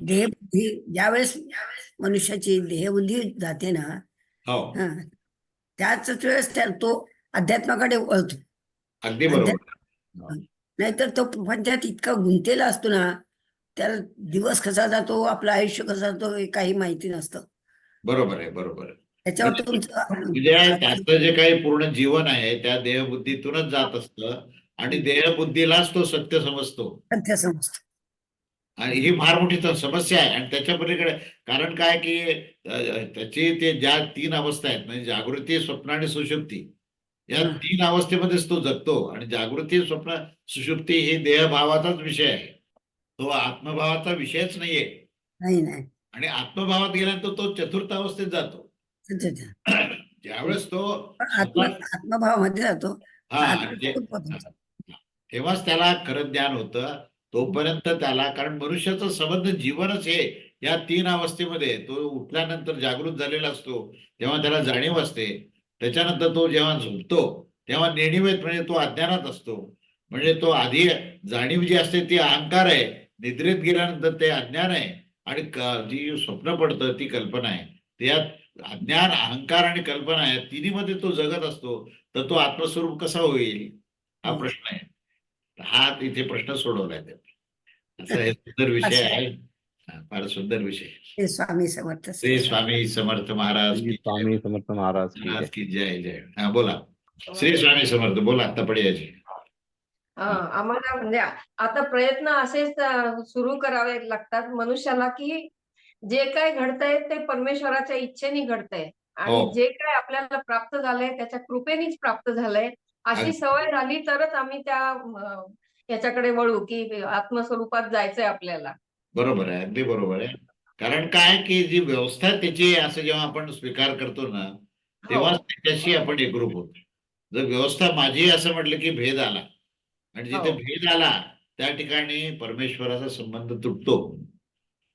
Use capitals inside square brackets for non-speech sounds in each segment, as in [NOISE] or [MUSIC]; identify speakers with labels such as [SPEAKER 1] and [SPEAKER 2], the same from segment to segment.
[SPEAKER 1] देहबुद्धी ज्यावेळेस मनुष्याची देहबुद्धी जाते ना
[SPEAKER 2] हो.
[SPEAKER 1] हा त्याच वेळेस त्या तो अध्यात्माकडे वळतो.
[SPEAKER 2] अगदी बरोबर.
[SPEAKER 1] नाहीतर तो प्रपंचात इतका गुंतलेला असतो ना त्याला दिवस कसा जातो आपलं आयुष्य कसं जातो हे काही माहिती नसतं.
[SPEAKER 2] बरोबर आहे बरोबर आहे.
[SPEAKER 1] त्याच्यावर
[SPEAKER 2] म्हणजे
[SPEAKER 1] तुमचं
[SPEAKER 2] त्याचं जे काही पूर्ण जीवन आहे त्या देहबुद्धीतूनच जात असतं आणि देहबुद्धीलाच तो सत्य समजतो.
[SPEAKER 1] सत्य समजतं.
[SPEAKER 2] आणि ही फार मोठी समस्या आहे. आणि त्याच्या पलीकडे कारण काय की त्याची ते ज्या तीन अवस्था आहेत म्हणजे जागृती स्वप्न आणि सुषुप्ती या. तीन अवस्थेमध्येच तो जगतो. आणि जागृती स्वप्न सुषुप्ती ही देहभावाचाच विषय आहे. तो आत्मभावाचा विषयच नाहीये.
[SPEAKER 1] नाही नाही.
[SPEAKER 2] आणि आत्मभावात गेल्यानंतर तो चतुर्थ अवस्थेत जातो. ज्यावेळेस तो
[SPEAKER 1] आत्म आत्मभावामध्ये जातो.
[SPEAKER 2] हा. तेव्हाच त्याला खरं ज्ञान होतं. तोपर्यंत त्याला कारण मनुष्याचं संबंध जीवनच हे या तीन अवस्थेमध्ये तो उठल्यानंतर जागृत झालेला असतो तेव्हा त्याला जाणीव असते त्याच्यानंतर तो जेव्हा झोपतो तेव्हा नेणिवेत म्हणजे तो अज्ञानात असतो. म्हणजे तो आधी जाणीव जी असते ती अहंकार आहे निद्रेत गेल्यानंतर ते अज्ञान आहे आणि जी स्वप्न पडतं ती कल्पना आहे. त्यात अज्ञान अहंकार आणि कल्पना आहे तिन्हीमध्ये तो जगत असतो तर तो आत्मस्वरूप कसा होईल? हा. प्रश्न आहे. हा इथे प्रश्न सोडवलाय त्यांनी असा हे सुंदर विषय आहे. हा, फार सुंदर विषय
[SPEAKER 1] स्वामी समर्थ
[SPEAKER 2] श्री स्वामी समर्थ महाराज.
[SPEAKER 3] स्वामी समर्थ महाराज की
[SPEAKER 2] महाराज
[SPEAKER 3] जय.
[SPEAKER 2] की जय जय. हा बोला. श्री स्वामी समर्थ बोला आता पडयाची
[SPEAKER 4] हा, आम्हाला म्हणजे आता प्रयत्न असेच सुरू करावे लागतात मनुष्याला की जे काय घडतंय ते परमेश्वराच्या इच्छेने घडतंय. आणि
[SPEAKER 2] हो.
[SPEAKER 4] जे काय आपल्याला प्राप्त झालंय त्याच्या कृपेनेच प्राप्त झालंय. अशी. सवय झाली तरच आम्ही त्या याच्याकडे वळू की आत्मस्वरूपात जायचंय आपल्याला.
[SPEAKER 2] बरोबर आहे अगदी बरोबर आहे. कारण काय की जी व्यवस्था त्याची असं जेव्हा आपण स्वीकार करतो ना
[SPEAKER 4] हो,
[SPEAKER 2] तेव्हाच त्याच्याशी आपण एकरूप होतो. जर व्यवस्था माझी असं म्हटलं की भेद आला आणि जिथे
[SPEAKER 4] हो.
[SPEAKER 2] भेद आला त्या ठिकाणी परमेश्वराचा संबंध तुटतो.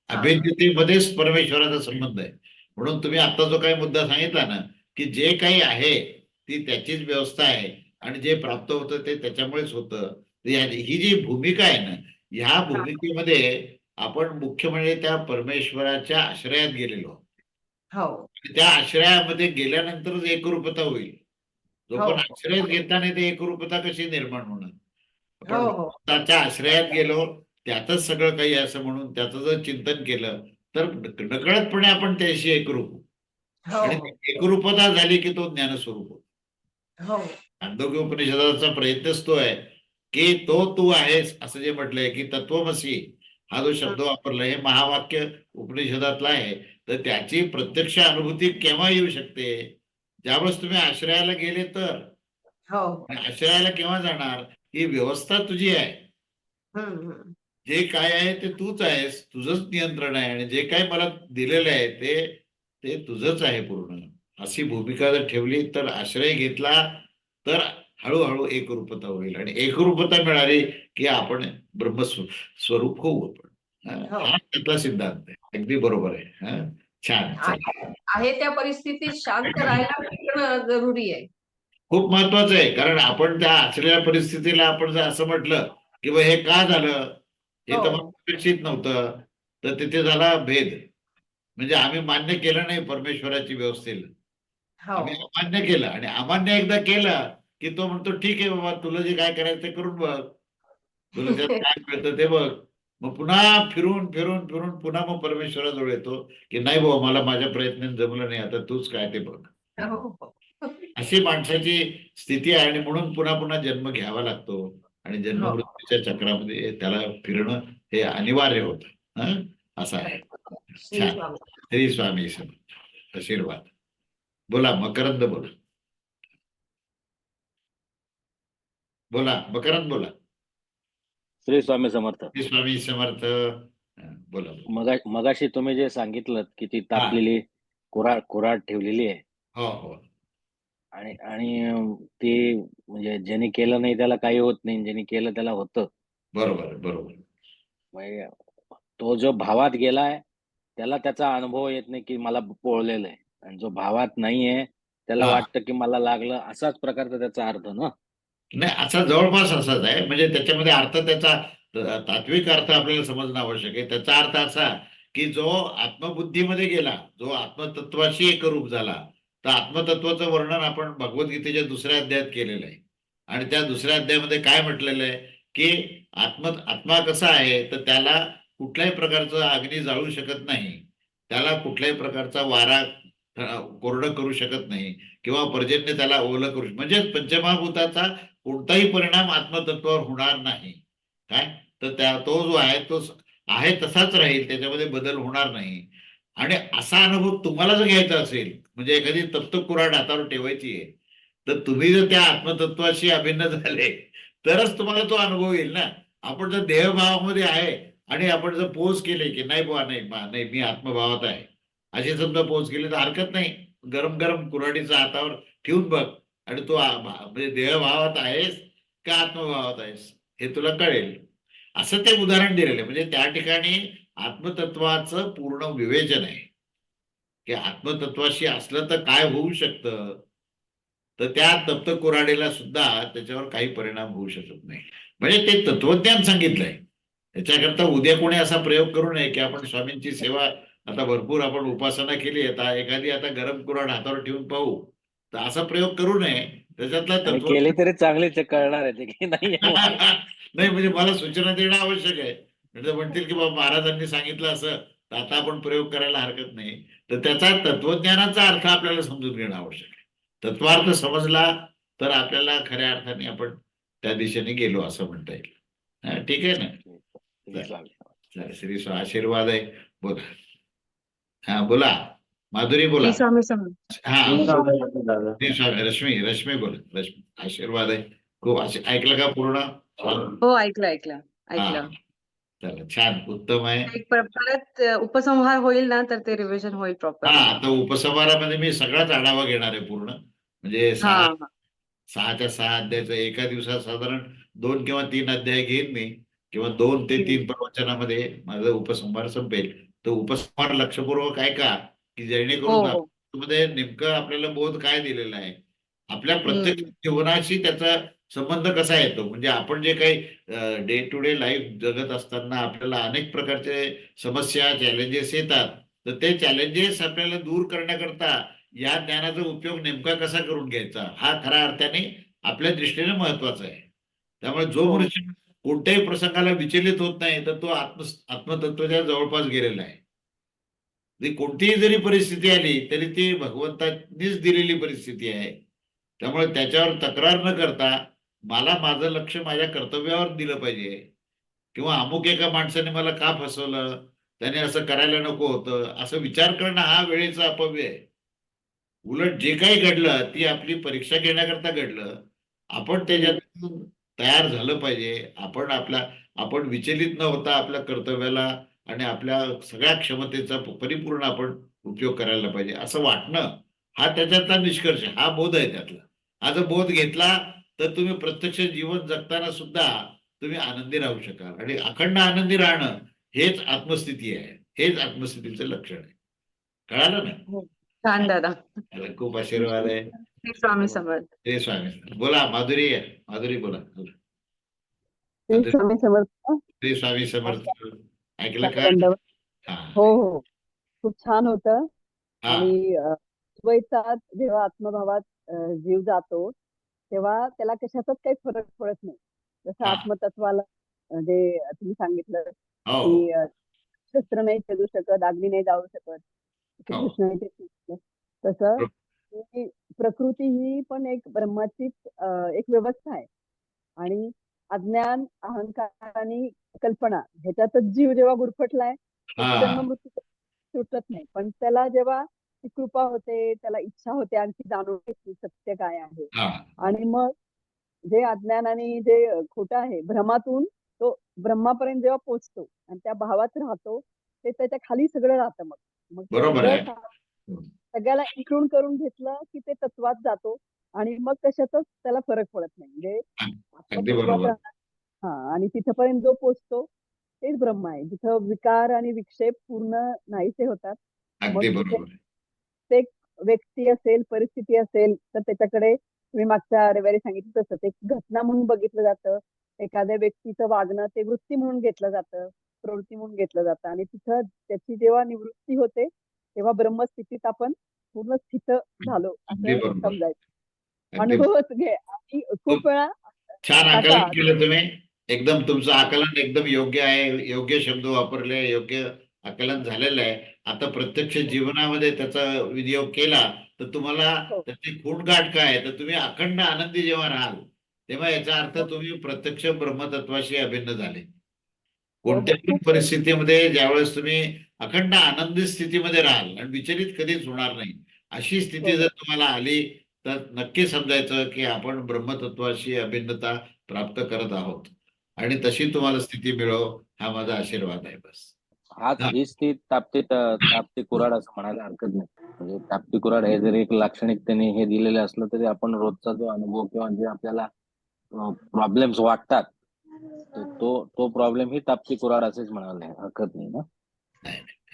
[SPEAKER 4] हा.
[SPEAKER 2] अभेद्यतेमध्येच परमेश्वराचा संबंध आहे. म्हणून तुम्ही आता जो काही मुद्दा सांगितला ना की जे काही आहे ती त्याचीच व्यवस्था आहे. आणि जे प्राप्त होतं ते त्याच्यामुळेच होतं. ही जी भूमिका आहे ना ह्या भूमिकेमध्ये आपण मुख्य म्हणजे त्या परमेश्वराच्या आश्रयात गेलेलो.
[SPEAKER 4] हो.
[SPEAKER 2] त्या आश्रयामध्ये गेल्यानंतरच एकरूपता होईल. जो
[SPEAKER 4] हो.
[SPEAKER 2] पण आश्रयात घेतला नाही ते एकरूपता कशी निर्माण होणार? आपण
[SPEAKER 4] हो
[SPEAKER 2] त्याच्या आश्रयात गेलो त्यातच सगळं काही असं म्हणून त्याचं जर चिंतन केलं तर नकळतपणे आपण त्याशी एकरूप आणि एकरूपता झाली की तो ज्ञानस्वरूप होतो. छांदोग्य उपनिषदाचा प्रयत्नच तो आहे की तो तू आहेस असं जे म्हटलंय की तत्वमसी हा जो शब्द वापरला हे महावाक्य उपनिषदातला आहे. तर त्याची प्रत्यक्ष अनुभूती केव्हा येऊ शकते? ज्यावेळेस तुम्ही आश्रयाला गेले तर?
[SPEAKER 4] हो.
[SPEAKER 2] आश्रयाला केव्हा जाणार? ही व्यवस्था तुझी आहे. जे काय आहे ते तूच आहेस तुझंच नियंत्रण आहे आणि जे काय मला दिलेलं आहे ते ते तुझंच आहे पूर्ण. अशी भूमिका जर ठेवली तर आश्रय घेतला तर हळूहळू एकरूपता होईल आणि एकरूपता मिळाली की आपण ब्रह्मस्व स्वरूप होऊ आपण. हा,
[SPEAKER 4] हो.
[SPEAKER 2] त्यातला सिद्धांत आहे. अगदी बरोबर आहे. हा छान
[SPEAKER 4] आहे. त्या परिस्थितीत शांत राहायला जरुरी आहे.
[SPEAKER 2] खूप महत्वाचं आहे. कारण आपण त्या आचलेल्या परिस्थितीला आपण जर असं म्हटलं की बा हे का झालं? हे तर
[SPEAKER 4] हो.
[SPEAKER 2] अपेक्षित नव्हतं. तर तिथे झाला भेद. म्हणजे आम्ही मान्य केलं नाही परमेश्वराची व्यवस्थेला. आम्ही अमान्य केलं आणि अमान्य एकदा केलं की तो म्हणतो ठीक आहे बाबा तुला जे काय करायचं ते करून बघ तुला त्यात [LAUGHS] काय मिळतं ते बघ मग पुन्हा फिरून फिरून फिरून पुन्हा मग परमेश्वराजवळ येतो की नाही बाबा मला माझ्या प्रयत्नाने जमलं नाही आता तूच काय ते बघ
[SPEAKER 4] हो, हो. [LAUGHS]
[SPEAKER 2] अशी माणसाची स्थिती आहे आणि म्हणून पुन्हा पुन्हा जन्म घ्यावा लागतो आणि जन्म
[SPEAKER 4] हो.
[SPEAKER 2] मृत्यूच्या चक्रामध्ये त्याला फिरणं हे अनिवार्य होतं हं? असं आहे
[SPEAKER 4] श्री. स्वामी.
[SPEAKER 2] आशीर्वाद बोला मकरंद बोला. बोला मकरंद बोला.
[SPEAKER 3] श्री स्वामी समर्थ.
[SPEAKER 2] श्री स्वामी समर्थ. बोला.
[SPEAKER 3] मगा मगाशी तुम्ही जे सांगितलं की ती तापलेली कुराड कुराड ठेवलेली आहे.
[SPEAKER 2] हो हो.
[SPEAKER 3] आणि आणि ती म्हणजे ज्याने केलं नाही त्याला काही होत नाही. ज्याने केलं त्याला होतं.
[SPEAKER 2] बरोबर बरोबर
[SPEAKER 3] म्हणजे तो जो भावात गेलाय त्याला त्याचा अनुभव येत नाही की मला पोळलेलं आहे. आणि जो भावात नाहीये त्याला
[SPEAKER 2] हा.
[SPEAKER 3] वाटतं की मला लागलं असाच प्रकारचा त्याचा अर्थ ना?
[SPEAKER 2] नाही असा जवळपास असाच आहे. म्हणजे त्याच्यामध्ये अर्थ त्याचा त- तात्विक अर्थ आपल्याला समजणं आवश्यक आहे. त्याचा अर्थ असा की जो आत्मबुद्धीमध्ये गेला जो आत्मतत्वाशी एकरूप झाला तर आत्मतत्वाचं वर्णन आपण भगवद्गीतेच्या दुसऱ्या अध्यायात केलेलं आहे. आणि त्या दुसऱ्या अध्यायामध्ये काय म्हटलेलं आहे की आत्म आत्मा कसा आहे तर त्याला कुठल्याही प्रकारचं अग्नी जाळू शकत नाही. त्याला कुठल्याही प्रकारचा वारा कोरडं करू शकत नाही किंवा पर्जन्य त्याला ओलं करू म्हणजे पंचमहाभूताचा कोणताही परिणाम आत्मतत्वावर होणार नाही. काय? तर त्या तो जो आहे तो आहे तसाच राहील त्याच्यामध्ये बदल होणार नाही. आणि असा अनुभव तुम्हाला जर घ्यायचा असेल म्हणजे एखादी तप्त कुराड हातावर ठेवायची आहे तर तुम्ही जर त्या आत्मतत्वाशी अभिन्न झाले तरच तुम्हाला तो अनुभव येईल ना. आपण जर देहभावामध्ये आहे आणि आपण जर पोज केले की नाही बुवा नाही बा- नाही मी आत्मभावात आहे. अशी समजा पोच केली तर हरकत नाही. गरम गरम कुऱ्हाडीचा हातावर ठेवून बघ. आणि तू म्हणजे देहभावात आहेस का आत्मभावात आहेस हे तुला कळेल. असं ते उदाहरण दिलेलं आहे. म्हणजे त्या ठिकाणी आत्मतत्वाचं पूर्ण विवेचन आहे. की आत्मतत्वाशी असलं तर काय होऊ शकतं? तर त्या तप्त कुऱ्हाडीला सुद्धा त्याच्यावर काही परिणाम होऊ शकत नाही. म्हणजे ते तत्वज्ञान सांगितलंय. त्याच्याकरता उद्या कोणी असा प्रयोग करू नये की आपण स्वामींची सेवा आता भरपूर आपण उपासना केली आता एखादी आता गरम कुऱ्हाड हातावर ठेवून पाहू तर असा प्रयोग करू नये. त्याच्यातला
[SPEAKER 3] केली तरी चांगलीच आहे, कळणार आहे की नाही [LAUGHS]
[SPEAKER 2] नाही म्हणजे मला सूचना देणं आवश्यक आहे. म्हणजे म्हणतील की बाबा महाराजांनी सांगितलं असं तर आता आपण प्रयोग करायला हरकत नाही. तर त्याचा तत्वज्ञानाचा अर्थ आपल्याला समजून घेणं आवश्यक आहे. तत्वार्थ समजला तर आपल्याला खऱ्या अर्थाने आपण त्या दिशेने गेलो असं म्हणता येईल. ठीक आहे ना?
[SPEAKER 3] श्री
[SPEAKER 2] आशीर्वाद आहे. बोला. हा बोला. माधुरी बोला. हा. रश्मी रश्मी बोला रश्मी. आशीर्वाद आहे. खूप आशी- ऐकलं का पूर्ण?
[SPEAKER 5] हो ऐकलं ऐकलं
[SPEAKER 2] हा.
[SPEAKER 5] ऐकलं
[SPEAKER 2] चला छान. उत्तम आहे.
[SPEAKER 5] एक पर- परत उपसंहार होईल ना तर ते रिव्हिजन होईल
[SPEAKER 2] हा
[SPEAKER 5] प्रॉपर
[SPEAKER 2] आता उपसंहारामध्ये मी सगळाच आढावा घेणार आहे पूर्ण. म्हणजे
[SPEAKER 5] हा
[SPEAKER 2] सहा
[SPEAKER 5] हा.
[SPEAKER 2] सहाच्या सहा अध्यायचं एका दिवसात साधारण दोन किंवा तीन अध्याय घेईन मी. किंवा दोन ते तीन प्रवचनामध्ये माझं उपसंहार संपेल. तर उपसंहार लक्षपूर्वक आहे का की
[SPEAKER 5] हो
[SPEAKER 2] जेणेकरून
[SPEAKER 5] हो.
[SPEAKER 2] मध्ये नेमकं आपल्याला बोध काय दिलेला आहे? आपल्या प्रत्येक. जीवनाशी त्याचा संबंध कसा येतो? म्हणजे आपण जे काही डे टू डे लाईफ जगत असताना आपल्याला अनेक प्रकारचे समस्या चॅलेंजेस येतात. तर ते चॅलेंजेस आपल्याला दूर करण्याकरता या ज्ञानाचा उपयोग नेमका कसा करून घ्यायचा? हा खऱ्या अर्थाने आपल्या दृष्टीने महत्त्वाचा आहे. त्यामुळे जो
[SPEAKER 5] हो.
[SPEAKER 2] मनुष्य कोणत्याही प्रसंगाला विचलित होत नाही तर तो आत्म आत्मतत्वाच्या जवळपास गेलेला आहे. कोणतीही जरी परिस्थिती आली तरी ती भगवंतांनीच दिलेली परिस्थिती आहे. त्यामुळे त्याच्यावर तक्रार न करता मला माझं लक्ष माझ्या कर्तव्यावर दिलं पाहिजे. किंवा अमुक एका माणसाने मला का फसवलं? त्याने असं करायला नको होतं? असं विचार करणं हा वेळेचा अपव्य आहे. उलट जे काही घडलं ती आपली परीक्षा घेण्याकरता घडलं. आपण त्याच्यातून तयार झालं पाहिजे. आपण आपल्या आपण विचलित न होता आपल्या कर्तव्याला आणि आपल्या सगळ्या क्षमतेचा परिपूर्ण आपण उपयोग करायला पाहिजे. असं वाटणं हा त्याच्यातला निष्कर्ष. हा बोध आहे त्यातला. हा जर बोध घेतला तर तुम्ही प्रत्यक्ष जीवन जगताना सुद्धा तुम्ही आनंदी राहू शकाल. आणि अखंड आनंदी राहणं हेच आत्मस्थिती आहे. हेच आत्मस्थितीचं लक्षण आहे. कळालं ना? त्याला खूप आशीर्वाद आहे.
[SPEAKER 5] स्वामी समर्थ.
[SPEAKER 2] स्वामी बोला माधुरी माधुरी बोला.
[SPEAKER 6] श्री स्वामी समर्थ
[SPEAKER 2] श्री स्वामी समर्थ. ऐकलं का. हा.
[SPEAKER 6] हो खूप छान होतं.
[SPEAKER 2] हा.
[SPEAKER 6] आणि द्वैतात जेव्हा आत्मभावात जीव जातो तेव्हा त्याला कशाचाच काही फरक पडत नाही. जसं. आत्मतत्वाला अ, जे तुम्ही सांगितलं
[SPEAKER 2] हो.
[SPEAKER 6] की शस्त्र नाही छेदू शकत अग्नी नाही जाळू शकत
[SPEAKER 2] हो.
[SPEAKER 6] सांगितलं. तसं की प्रकृती ही पण एक ब्रह्माचीच अ, एक व्यवस्था आहे. आणि अज्ञान अहंकार आणि कल्पना ह्याच्यातच जीव जेव्हा गुरफटलाय
[SPEAKER 2] हा.
[SPEAKER 6] जन्म मृत्यू सुटत नाही. पण त्याला जेव्हा ती कृपा होते त्याला इच्छा होते आणखी जाणून घ्यायची सत्य काय आहे.
[SPEAKER 2] हा.
[SPEAKER 6] आणि मग जे अज्ञान आणि जे खोटं आहे भ्रमातून तो ब्रह्मापर्यंत जेव्हा पोचतो आणि त्या भावात राहतो ते त्याच्याखाली सगळं राहतं मग. मग ते
[SPEAKER 2] बरोबर
[SPEAKER 6] सगळं
[SPEAKER 2] आहे.
[SPEAKER 6] सा- सगळ्याला इकडून करून घेतलं की ते तत्वात जातो आणि मग कशातच त्याला फरक पडत नाही. म्हणजे. हा आणि तिथपर्यंत जो पोचतो तेच ब्रह्म आहे. जिथं विकार आणि विक्षेप पूर्ण नाहीसे होतात
[SPEAKER 2] आहे.
[SPEAKER 6] व्यक्ती असेल परिस्थिती असेल तर त्याच्याकडे तुम्ही मागच्या रविवारी सांगितलं तसं. ते एक घटना म्हणून बघितलं जातं. एखाद्या व्यक्तीचं वागणं ते वृत्ती म्हणून घेतलं जातं प्रवृत्ती म्हणून घेतलं जातं. आणि तिथं त्याची जेव्हा निवृत्ती होते तेव्हा ब्रह्मस्थितीत आपण पूर्ण स्थित झालो. असं. समजायचं.
[SPEAKER 2] अगदी
[SPEAKER 6] अनुभवच घे. आणि खूप वेळा
[SPEAKER 2] छान आकलन केलं तुम्ही. एकदम तुमचं आकलन एकदम योग्य आहे. योग्य शब्द वापरले योग्य आकलन झालेलं आहे. आता प्रत्यक्ष जीवनामध्ये त्याचा विनियोग केला तर तुम्हाला
[SPEAKER 6] हो.
[SPEAKER 2] त्याची खूणगाठ काय तर तुम्ही अखंड आनंदी जेव्हा राहाल तेव्हा याचा अर्थ तुम्ही प्रत्यक्ष ब्रह्मतत्वाशी अभिन्न झाले. कोणत्याही परिस्थितीमध्ये ज्यावेळेस तुम्ही अखंड आनंदी स्थितीमध्ये राहाल आणि विचलित कधीच होणार नाही. अशी स्थिती
[SPEAKER 6] हो.
[SPEAKER 2] जर तुम्हाला आली तर नक्की समजायचं की आपण ब्रह्मतत्वाशी अभिन्नता प्राप्त करत आहोत. आणि तशी तुम्हाला स्थिती मिळो हा माझा आशीर्वाद आहे बस.
[SPEAKER 3] आज
[SPEAKER 2] हा.
[SPEAKER 3] हीच ती ताप्ती ताप्ती कुराड असं म्हणायला हरकत नाही. म्हणजे ताप्ती कुराड हे जरी एक लाक्षणिकतेने हे दिलेलं असलं तरी आपण रोजचा जो अनुभव किंवा जे आपल्याला प्रॉब्लेम्स वाटतात तो- तो तो प्रॉब्लेम ही ताप्ती कुराड असेच म्हणायला हरकत नाही ना.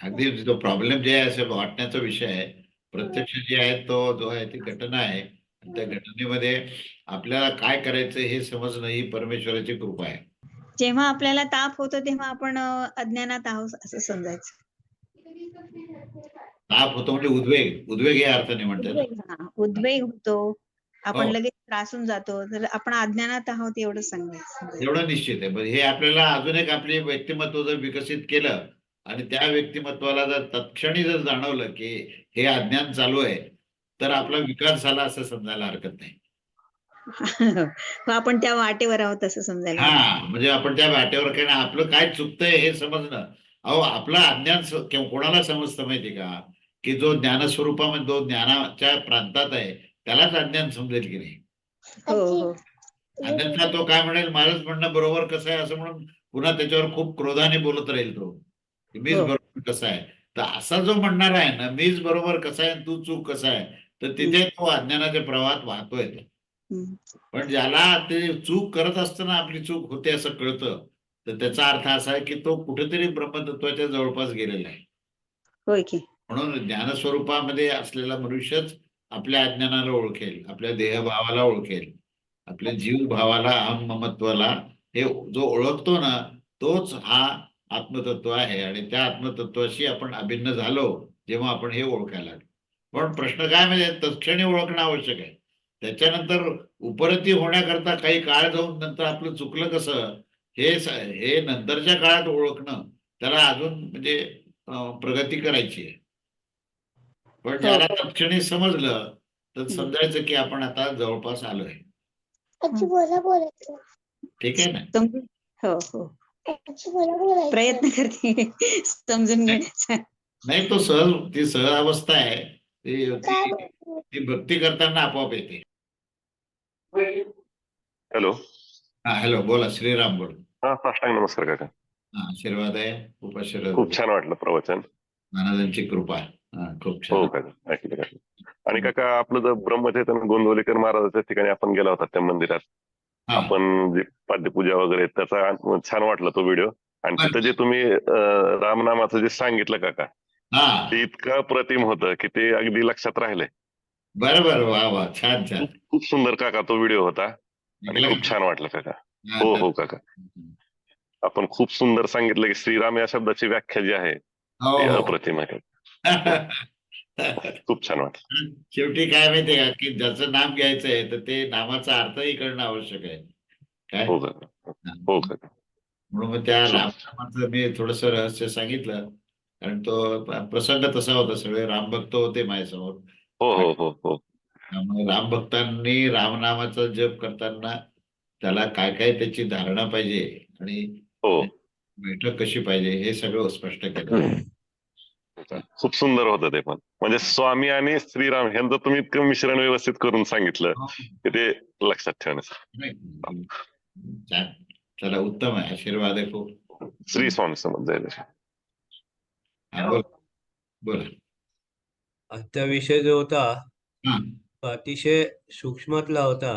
[SPEAKER 2] अगदी जो प्रॉब्लेम जे आहे असं वाटण्याचा विषय आहे. प्रत्यक्ष जे आहे तो जो आहे ती घटना आहे. त्या घटनेमध्ये आपल्याला काय करायचं हे समजणं ही परमेश्वराची कृपा आहे.
[SPEAKER 7] जेव्हा आपल्याला ताप होतो तेव्हा आपण अज्ञानात आहोत असं समजायचं.
[SPEAKER 2] ताप होतो म्हणजे उद्वेग. उद्वेग या अर्थाने म्हणतात
[SPEAKER 7] उद्वेग होतो. आपण
[SPEAKER 2] हो.
[SPEAKER 7] लगेच त्रासून जातो. तर आपण अज्ञानात आहोत एवढं सांगायचं
[SPEAKER 2] एवढं निश्चित आहे. पण हे आपल्याला अजून एक आपली व्यक्तिमत्व जर विकसित केलं आणि त्या व्यक्तिमत्वाला जर तत्क्षणी जर जाणवलं की हे अज्ञान चालू आहे तर आपला विकास झाला असं समजायला हरकत नाही. [LAUGHS]
[SPEAKER 7] हो, आपण त्या वाटेवर आहोत असं समजायला
[SPEAKER 2] हा म्हणजे आपण त्या वाटेवर काय नाही, आपलं काय चुकतंय हे समजणं. अहो आपलं अज्ञान कोणाला समजतं माहिती का? की जो ज्ञानस्वरूपामध्ये जो ज्ञानाच्या प्रांतात आहे त्यालाच अज्ञान समजेल की नाही?
[SPEAKER 7] हो हो.
[SPEAKER 2] अन्यथा तो काय म्हणेल? माझंच म्हणणं बरोबर कसं आहे असं म्हणून पुन्हा त्याच्यावर खूप क्रोधाने बोलत राहील तो. मीच
[SPEAKER 7] हो.
[SPEAKER 2] बरोबर कसा आहे? तर असा जो म्हणणार आहे ना मीच बरोबर कसा आहे तू चूक कसा आहे? तर तिथे तो अज्ञानाच्या प्रवाहात वाहतोय. पण ज्याला ते चूक करत असताना आपली चूक होते असं कळतं तर त्याचा अर्थ असा आहे की तो कुठेतरी ब्रह्मतत्वाच्या जवळपास गेलेला आहे. म्हणून ज्ञानस्वरूपामध्ये असलेला मनुष्यच आपल्या अज्ञानाला ओळखेल आपल्या देहभावाला ओळखेल आपल्या जीव भावाला अहम ममत्वाला हे जो ओळखतो ना तोच हा आत्मतत्व आहे आणि त्या आत्मतत्वाशी आपण अभिन्न झालो जेव्हा आपण हे ओळखायला लागलो. पण प्रश्न काय म्हणजे तत्क्षणी ओळखणं आवश्यक आहे. त्याच्यानंतर उपरती होण्याकरता काही काळ जाऊन नंतर आपलं चुकलं कसं? हे स- हे नंतरच्या काळात ओळखणं त्याला अजून म्हणजे प्रगती करायची आहे. पण ज्याला तत्क्षणी समजलं तर समजायचं की आपण आता जवळपास आलोय. ठीक आहे ना?
[SPEAKER 7] हो हो. प्रयत्न [LAUGHS] करते. समजून
[SPEAKER 2] नाही तो सहज ती सहज अवस्था आहे. ती भक्ती करताना आपोआप येते.
[SPEAKER 8] हॅलो.
[SPEAKER 2] हा हॅलो बोला श्रीराम बोल.
[SPEAKER 8] हा साष्टांग नमस्कार काका.
[SPEAKER 2] हा आशीर्वाद आहे खूप आशीर्वाद
[SPEAKER 8] खूप छान वाटलं प्रवचन.
[SPEAKER 2] महाराजांची कृपा हा खूप
[SPEAKER 8] हो
[SPEAKER 2] छान
[SPEAKER 8] काका. आणि काका आपलं जर ब्रह्मचैतन्य गोंदवलेकर महाराजाच्या ठिकाणी आपण गेला होता त्या मंदिरात.
[SPEAKER 2] हा
[SPEAKER 8] आपण जे पाद्यपूजा वगैरे त्याचा छान वाटला तो व्हिडिओ. आणि. तिथं जे तुम्ही रामनामाचं जे सांगितलं काका ते इतकं प्रतिम होतं की ते अगदी लक्षात राहिलंय
[SPEAKER 2] बरं बरं. वा वा. छान छान.
[SPEAKER 8] खूप सुंदर काका तो व्हिडिओ होता. आणि खूप छान वाटलं काका.
[SPEAKER 2] हा,
[SPEAKER 8] हो काका. आपण खूप सुंदर सांगितलं की श्रीराम या शब्दाची व्याख्या जी आहे
[SPEAKER 2] हो हो.
[SPEAKER 8] अप्रतिम आहे. [LAUGHS] [LAUGHS] खूप छान वाटलं.
[SPEAKER 2] शेवटी काय माहितीये का की ज्याचं नाम घ्यायचं आहे तर ते नामाचा अर्थही करणं आवश्यक आहे. काय?
[SPEAKER 8] हो काका हो काका
[SPEAKER 2] म्हणून मग त्या रामनामाचं मी थोडस रहस्य सांगितलं. कारण तो प्रसंग तसा होता सगळे रामभक्त होते माझ्यासमोर.
[SPEAKER 8] हो हो हो हो.
[SPEAKER 2] त्यामुळे रामभक्तांनी रामनामाचा जप करताना त्याला काय काय त्याची धारणा पाहिजे आणि
[SPEAKER 8] हो.
[SPEAKER 2] बैठक कशी पाहिजे हे सगळं स्पष्ट केलं.
[SPEAKER 8] खूप सुंदर होतं ते पण. म्हणजे स्वामी आणि श्रीराम यांचं तुम्ही इतकं मिश्रण व्यवस्थित करून सांगितलं की ते लक्षात ठेवण्याचं.
[SPEAKER 2] छान. चला उत्तम आहे. आशीर्वाद आहे खूप.
[SPEAKER 8] श्री स्वामी समज जाईल
[SPEAKER 2] बोला. बोला.
[SPEAKER 9] आजचा विषय जो होता अतिशय सूक्ष्मातला होता.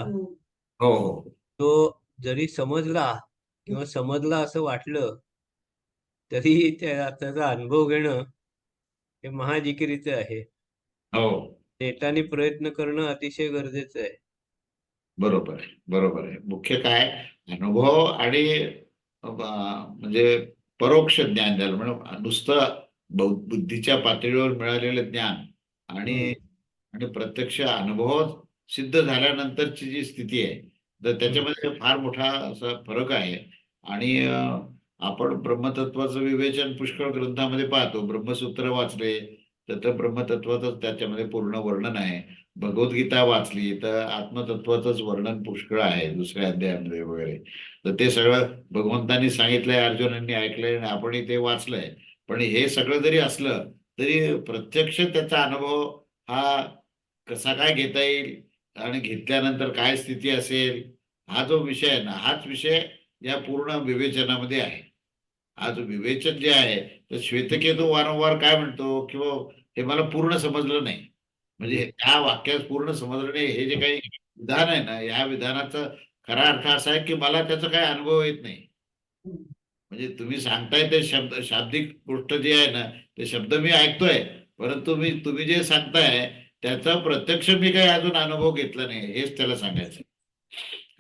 [SPEAKER 2] हो हो.
[SPEAKER 9] तो जरी समजला किंवा समजला असं वाटलं तरी त्या त्याचा अनुभव घेणं हे महाजिकिरीचं आहे.
[SPEAKER 2] हो.
[SPEAKER 9] नेटाने प्रयत्न करणं अतिशय गरजेचं आहे.
[SPEAKER 2] बरोबर आहे बरोबर आहे. मुख्य काय? अनुभव आणि म्हणजे परोक्ष ज्ञान ज्याला म्हणजे नुसतं बुद्धीच्या पातळीवर मिळालेलं ज्ञान आणि आणि प्रत्यक्ष अनुभव सिद्ध झाल्यानंतरची जी स्थिती आहे तर त्याच्यामध्ये फार मोठा असा फरक आहे. आणि आपण ब्रह्मतत्वाचं विवेचन पुष्कळ ग्रंथामध्ये पाहतो. ब्रह्मसूत्र वाचले तर त्या ब्रह्मतत्वाचंच त्याच्यामध्ये पूर्ण वर्णन आहे. भगवद्गीता वाचली तर आत्मतत्वाचंच वर्णन पुष्कळ आहे दुसऱ्या अध्यायामध्ये वगैरे. तर ते सगळं भगवंतांनी सांगितलंय अर्जुनांनी ऐकलंय आणि आपणही ते वाचलंय. पण हे सगळं जरी असलं तरी प्रत्यक्ष त्याचा अनुभव हा कसा काय घेता येईल? आणि घेतल्यानंतर काय स्थिती असेल? हा जो विषय आहे ना हाच विषय या पूर्ण विवेचनामध्ये आहे. आज विवेचन जे आहे तर श्वेतकेतू वारंवार काय म्हणतो किंवा हे मला पूर्ण समजलं नाही. म्हणजे त्या वाक्यात पूर्ण समजलं नाही. हे जे काही विधान आहे ना या विधानाचा खरा अर्थ असा आहे की मला त्याचा काही अनुभव येत नाही. म्हणजे तुम्ही सांगताय ते शब्द शाब्दिक गोष्ट जी आहे ना ते शब्द मी ऐकतोय. परंतु मी तुम्ही जे सांगताय त्याचा प्रत्यक्ष मी काही अजून अनुभव घेतला नाही. हेच त्याला सांगायचं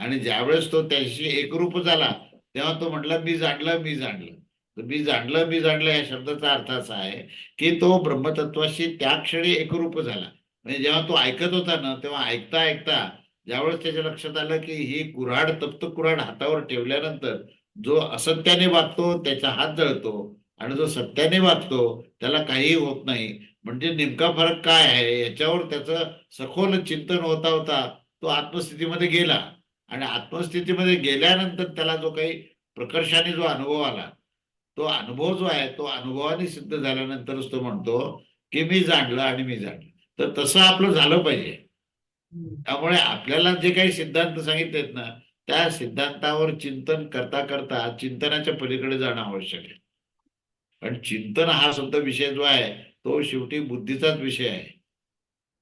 [SPEAKER 2] आणि ज्यावेळेस तो त्याशी एकरूप झाला तेव्हा तो म्हटला मी जाणलं मी जाणलं. मी जाणलं मी जाणलं या शब्दाचा अर्थ असा आहे की तो ब्रह्मतत्वाशी त्या क्षणी एकरूप झाला. म्हणजे जेव्हा तो ऐकत होता ना तेव्हा ऐकता ऐकता ज्यावेळेस त्याच्या लक्षात आलं की ही कुऱ्हाड तप्त कुऱ्हाड हातावर ठेवल्यानंतर जो असत्याने वागतो त्याचा हात जळतो आणि जो सत्याने वागतो त्याला काहीही होत नाही. म्हणजे नेमका फरक काय आहे? याच्यावर त्याचं सखोल चिंतन होता होता तो आत्मस्थितीमध्ये गेला आणि आत्मस्थितीमध्ये गेल्यानंतर त्याला जो काही प्रकर्षाने जो अनुभव आला तो अनुभव जो आहे तो अनुभवाने सिद्ध झाल्यानंतरच तो म्हणतो की मी जाणलं आणि मी जाणलं. तर तसं आपलं झालं पाहिजे. त्यामुळे आपल्याला जे काही सिद्धांत सांगितलेत ना त्या सिद्धांतावर चिंतन करता करता चिंतनाच्या पलीकडे जाणं आवश्यक आहे. पण चिंतन हा सुद्धा विषय जो आहे तो शेवटी बुद्धीचाच विषय आहे.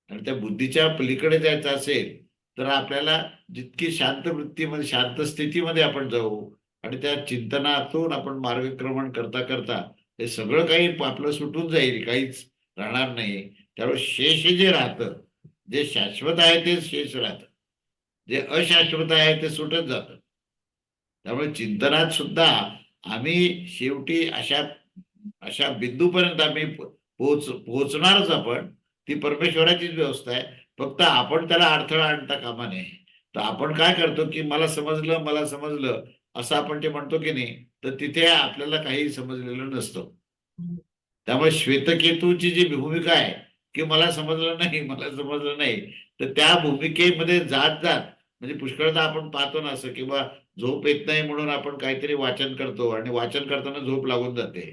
[SPEAKER 2] आणि त्या बुद्धीच्या पलीकडे जायचं असेल तर आपल्याला जितकी शांत वृत्तीमध्ये शांत स्थितीमध्ये आपण जाऊ आणि त्या चिंतनातून आपण मार्गक्रमण करता करता हे सगळं काही आपलं सुटून जाईल काहीच राहणार नाही त्यामुळे शेष जे राहतं जे शाश्वत आहे ते शेष राहतं. जे अशाश्वत आहे ते सुटत जातं. त्यामुळे चिंतनात सुद्धा आम्ही शेवटी अशा अशा बिंदूपर्यंत आम्ही पोहोच पोहोचणारच आपण. ती परमेश्वराचीच व्यवस्था आहे. फक्त आपण त्याला अडथळा आणता कामा नये. तर आपण काय करतो की मला समजलं मला समजलं असं आपण ते म्हणतो की नाही तर तिथे आपल्याला काही समजलेलं नसतं. त्यामुळे श्वेतकेतूची जी भूमिका आहे की मला समजलं नाही मला समजलं नाही तर त्या भूमिकेमध्ये जात जात म्हणजे पुष्कळदा आपण पाहतो ना असं किंवा झोप येत नाही म्हणून आपण काहीतरी वाचन करतो आणि वाचन करताना झोप लागून जाते.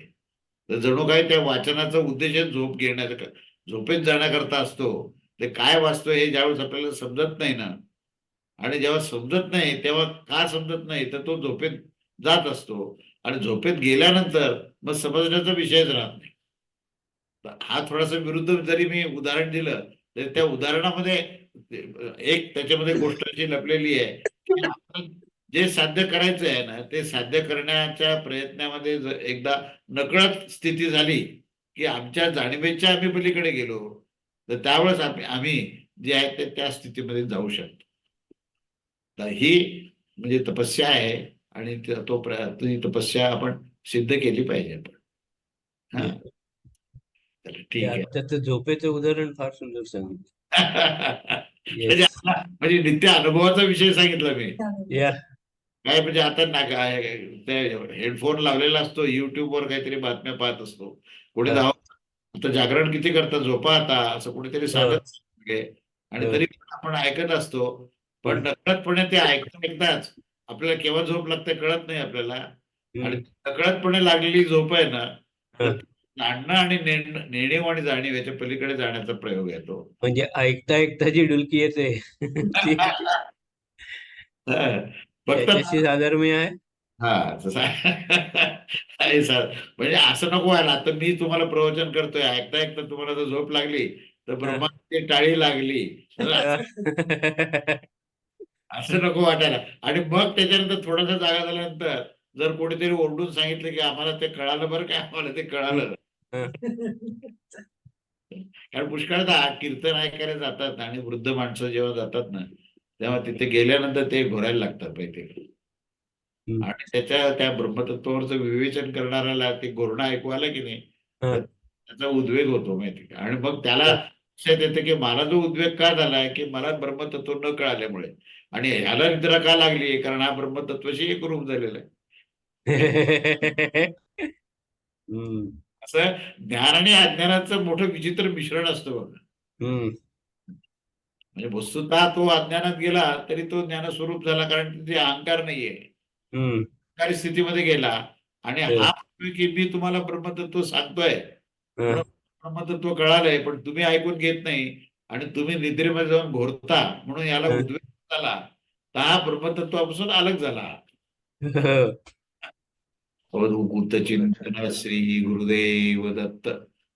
[SPEAKER 2] तर जणू काही त्या वाचनाचा उद्देश झोप घेण्याचा झोपेत जाण्याकरता असतो. ते काय वाचतो हे ज्यावेळेस आपल्याला समजत नाही ना आणि जेव्हा समजत नाही तेव्हा का समजत नाही तर तो झोपेत जात असतो. आणि झोपेत गेल्यानंतर मग समजण्याचा विषयच राहत नाही. हा थोडासा विरुद्ध जरी मी उदाहरण दिलं तरी त्या उदाहरणामध्ये एक त्याच्यामध्ये गोष्ट अशी लपलेली आहे जे साध्य करायचं आहे ना ते साध्य करण्याच्या प्रयत्नामध्ये जर एकदा नकळत स्थिती झाली की आमच्या जाणीवेच्या आम्ही पलीकडे गेलो तर त्यावेळेस आम्ही जे आहे ते त्या स्थितीमध्ये जाऊ शकतो. तर ही म्हणजे तपस्या आहे आणि त- तो प्र- ती तपस्या आपण सिद्ध केली पाहिजे आपण. हा. ठीक आहे.
[SPEAKER 9] त्याचं झोपेचं उदाहरण फार सुंदर सांगितलं. [LAUGHS]
[SPEAKER 2] म्हणजे म्हणजे नित्य अनुभवाचा विषय सांगितला मी.
[SPEAKER 9] या.
[SPEAKER 2] काय म्हणजे आता ना काय हेडफोन लावलेला असतो युट्यूबवर काहीतरी बातम्या पाहत असतो. कोणी
[SPEAKER 9] हा.
[SPEAKER 2] धाव आता जागरण किती करतात झोपा आता असं कुणीतरी सांगत असते. आणि. तरी पण आपण ऐकत असतो. पण नकळतपणे ते ऐकता ऐकताच आपल्याला केव्हा झोप लागते कळत नाही आपल्याला. आणि नकळतपणे लागलेली झोप आहे ना जाणणं आणि नेणं- नेणीव आणि जाणीव याच्या पलीकडे जाण्याचा प्रयोग आहे तो
[SPEAKER 9] म्हणजे ऐकता ऐकता जी डुलकी येते. [LAUGHS]
[SPEAKER 2] फक्त
[SPEAKER 9] त्याच्याशी साधर्म्य आहे.
[SPEAKER 2] हा [LAUGHS] म्हणजे असं नको व्हायला. आता मी तुम्हाला प्रवचन करतोय. ऐकता ऐकता तुम्हाला जर झोप लागली तर ब्रह्माची टाळी लागली. [LAUGHS] असं नको वाटायला. आणि मग त्याच्यानंतर थोडासा जागा झाल्यानंतर जर कोणीतरी ओरडून सांगितलं की आम्हाला ते कळालं बरं का आम्हाला ते कळालं कारण पुष्कळदा कीर्तन ऐकायला जातात आणि वृद्ध माणसं जेव्हा जातात ना तेव्हा तिथे गेल्यानंतर ते घोरायला लागतात माहिती
[SPEAKER 9] हम्म.
[SPEAKER 2] आणि त्याच्या त्या ब्रह्मतत्वावरचं विवेचन करणाऱ्याला ते घोरणं ऐकू आलं की नाही त्याचा उद्वेग होतो माहिती का? आणि मग त्याला लक्षात येतं की मला जो उद्वेग का झालाय की मला ब्रह्मतत्व न कळाल्यामुळे. आणि ह्याला निद्रा का लागली? कारण हा ब्रह्मतत्वाशी एक रूप झालेला आहे. असं ज्ञान आणि अज्ञानाचं मोठं विचित्र मिश्रण असतं बघा. म्हणजे वस्तुतः तो अज्ञानात गेला तरी तो ज्ञानस्वरूप झाला कारण तिथे अहंकार नाहीये. अहंकारी स्थितीमध्ये गेला आणि
[SPEAKER 9] हो.
[SPEAKER 2] हा की मी तुम्हाला ब्रह्मतत्व सांगतोय. ब्रह्मतत्व कळालंय पण तुम्ही ऐकून घेत नाही आणि तुम्ही निद्रेमध्ये जाऊन घोरता म्हणून याला. उद्वेग झाला. तर हा ब्रह्मतत्वापासून अलग झाला. [LAUGHS] चिंतन श्री गुरुदेव दत्त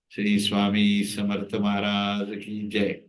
[SPEAKER 2] श्री स्वामी समर्थ महाराज की जय.